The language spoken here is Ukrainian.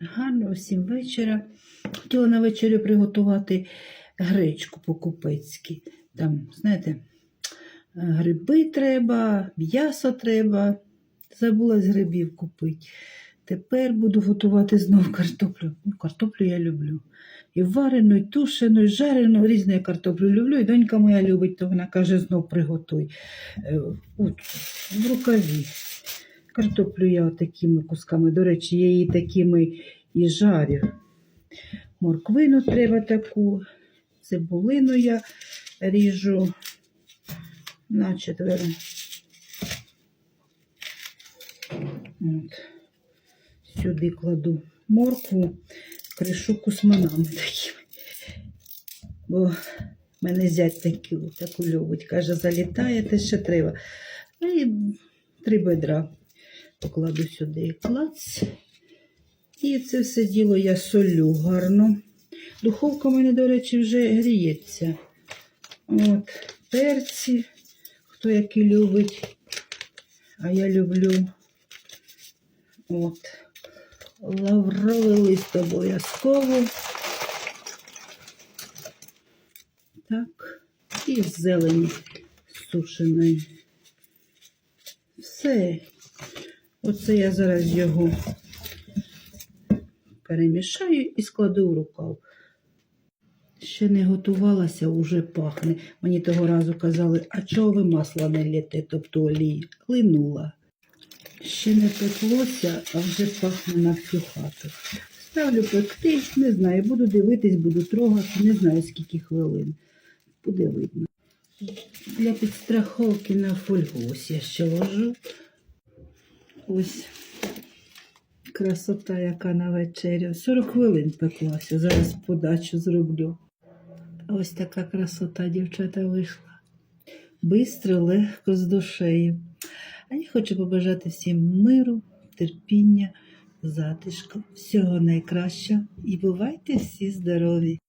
Гарного всім вечора. Хотіла на вечерю приготувати гречку по-купецьки. Там, знаєте, гриби треба, м'ясо треба. Забула з грибів купити. Тепер буду готувати знову картоплю. Ну, картоплю я люблю. І варену, і тушену, і жарену, різну я картоплю люблю. І донька моя любить, то вона каже, знов приготуй. Е, От, в рукаві. Картоплю я такими кусками. До речі, я її такими і жарю. Морквину треба таку, цибулину я ріжу на четверо. От. Сюди кладу моркву, кришу кусманами такими. Бо мене зять таку, таку любить. Каже, залітає, те ще треба. Ну І три бедра покладу сюди клац. І це все діло я солю гарно. Духовка в мене, до речі, вже гріється. От, перці, хто який любить. А я люблю от, лавровий лист обов'язково. Так, і зелені сушеної. Все. Оце я зараз його перемішаю і складу в рукав. Ще не готувалася, уже пахне. Мені того разу казали, а чого ви масла не лєте, тобто олії? Линула. Ще не пеклося, а вже пахне на всю хату. Ставлю пекти, не знаю, буду дивитись, буду трогати, не знаю скільки хвилин. Буде видно. Для підстраховки на фольгу ось я ще ложу. Ось красота, яка на вечерю. 40 хвилин пеклася. Зараз подачу зроблю. Ось така красота, дівчата, вийшла. Бистро, легко, з душею. А я хочу побажати всім миру, терпіння, затишку, всього найкращого і бувайте всі здорові!